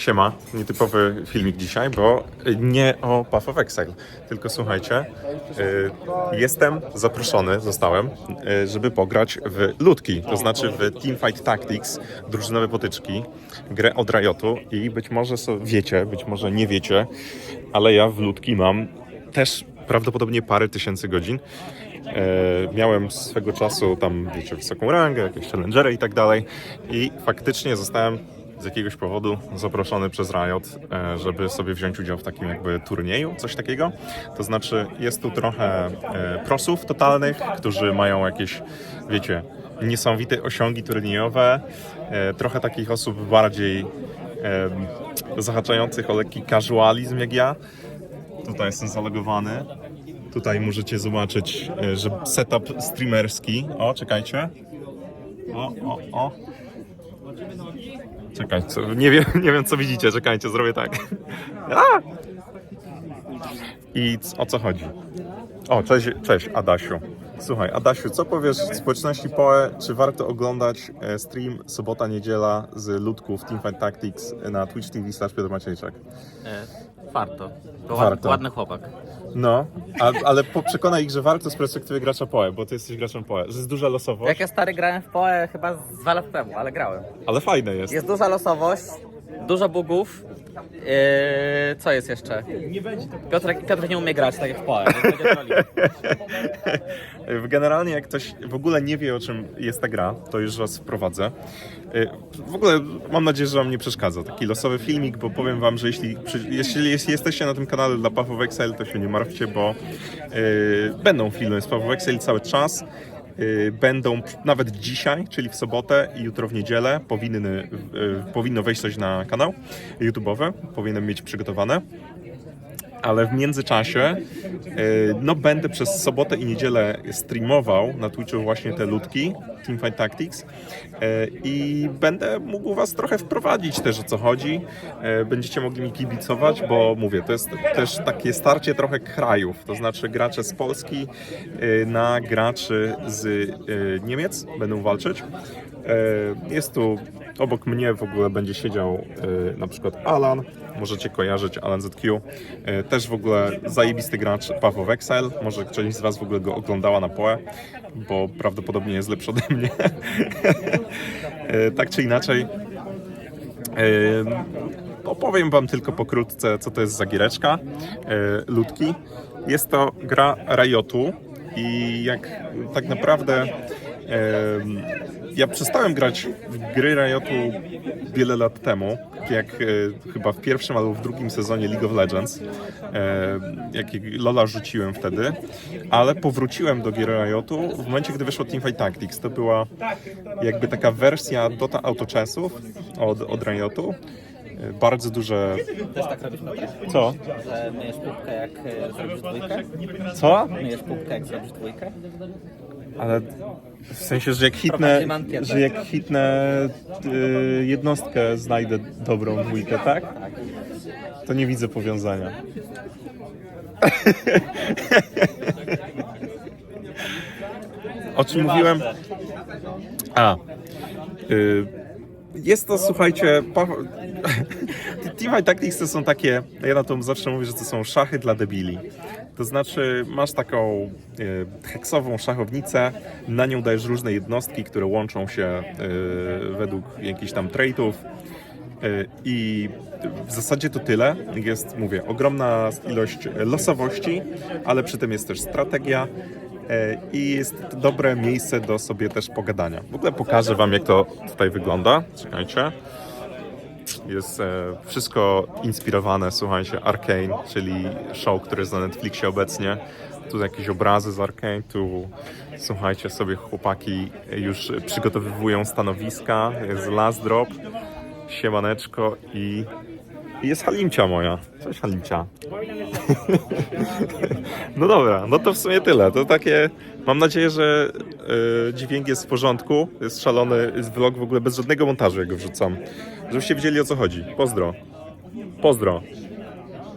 Siema, nietypowy filmik dzisiaj, bo nie o Path of Exile, tylko słuchajcie, y, jestem zaproszony, zostałem, y, żeby pograć w Ludki, to znaczy w Teamfight Tactics, drużynowe potyczki, grę od Riotu i być może wiecie, być może nie wiecie, ale ja w Ludki mam też prawdopodobnie parę tysięcy godzin. E, miałem swego czasu tam, wiecie, wysoką rangę, jakieś challengery i tak dalej i faktycznie zostałem z jakiegoś powodu zaproszony przez Riot, e, żeby sobie wziąć udział w takim jakby turnieju, coś takiego. To znaczy jest tu trochę e, prosów totalnych, którzy mają jakieś, wiecie, niesamowite osiągi turniejowe, e, trochę takich osób bardziej zahaczających o lekki casualizm jak ja. Tutaj jestem zalogowany. Tutaj możecie zobaczyć, że setup streamerski. O, czekajcie. O, o, o. Czekaj, co, nie, wiem, nie wiem co widzicie, czekajcie, zrobię tak. A! I o co chodzi? O, cześć, cześć Adasiu. Słuchaj, Adasiu, co powiesz społeczności PoE? Czy warto oglądać e, stream sobota, niedziela z ludków Teamfight Tactics na Twitch TV slash Piotr Maciejczak? E, warto. To Warto. Ładny, chłopak. No, a, ale po, przekonaj ich, że warto z perspektywy gracza PoE, bo ty jesteś graczem PoE, że jest duża losowość, Jak ja stary grałem w PoE chyba z dwa lata temu, ale grałem. ale fajne jest. Jest duża losowość, dużo bugów. E, co jest jeszcze? Piotr, Piotr nie umie grać tak jak w PoE. trolling. Generalnie jak ktoś w ogóle nie wie o czym jest ta gra, to już was wprowadzę. Y, W ogóle mam nadzieję, że wam nie przeszkadza taki losowy filmik, bo powiem wam, że jeśli, jeśli jest- jesteście na tym kanale dla Path of to się nie martwcie, bo y, będą filmy z Path of cały czas. Y, Będą nawet dzisiaj, czyli w sobotę i jutro w niedzielę powinny, y, powinno wejść coś na kanał YouTube'owy, powinienem mieć przygotowane ale w międzyczasie e, no będę przez sobotę i niedzielę streamował na Twitchu właśnie te ludki Teamfight Tactics e, i będę mógł was trochę wprowadzić też o co chodzi. E, Będziecie mogli mi kibicować, bo mówię, to jest też takie starcie trochę krajów, to znaczy gracze z Polski na graczy z Niemiec będą walczyć. Jest tu obok mnie w ogóle będzie siedział na przykład Alan, możecie kojarzyć Alan ZQ. E, Też w ogóle zajebisty gracz of Exile. Może część z Was w ogóle go oglądała na PoE, bo prawdopodobnie jest lepszy ode mnie. E, Tak czy inaczej. e, Opowiem Wam tylko pokrótce, co to jest za giereczka Ludki. Jest to gra Riotu i jak tak naprawdę Ja przestałem grać w gry Riotu wiele lat temu, jak e, chyba w pierwszym albo w drugim sezonie League of Legends, e, jak Lola rzuciłem wtedy, ale powróciłem do gier Riotu w momencie, gdy wyszło Teamfight Tactics. To była jakby taka wersja Dota Autochessów od, od Riotu. E, Bardzo duże... Też tak? Co? Że myjesz pupkę jak e, zrobisz dwójkę? Co? Myjesz pupkę jak zrobisz dwójkę? Ale w sensie, że jak hitnę, że jak hitnę y, jednostkę, znajdę dobrą dwójkę, tak? To nie widzę powiązania. O czym mówiłem? A. Y, jest to, słuchajcie. Teamfight Tactics to są takie, ja na to zawsze mówię, że to są szachy dla debili. To znaczy, masz taką e, heksową szachownicę, na nią dajesz różne jednostki, które łączą się e, według jakichś tam traitów. E, I w zasadzie to tyle. Jest, mówię, ogromna ilość losowości, ale przy tym jest też strategia i jest dobre miejsce do sobie też pogadania. W ogóle pokażę Wam, jak to tutaj wygląda. Czekajcie. Jest e, wszystko inspirowane, słuchajcie, Arkane, czyli show, które jest na Netflixie obecnie. Tu jakieś obrazy z Arkane, tu słuchajcie sobie chłopaki już przygotowywują stanowiska, jest last drop, siemaneczko i, i jest Halimcia moja. Cześć Halimcia. No dobra, no to w sumie tyle. To takie. Mam nadzieję, że y, dźwięk jest w porządku. Jest szalony jest vlog w ogóle bez żadnego montażu, jak go wrzucam. Żebyście wiedzieli o co chodzi. Pozdro. Pozdro.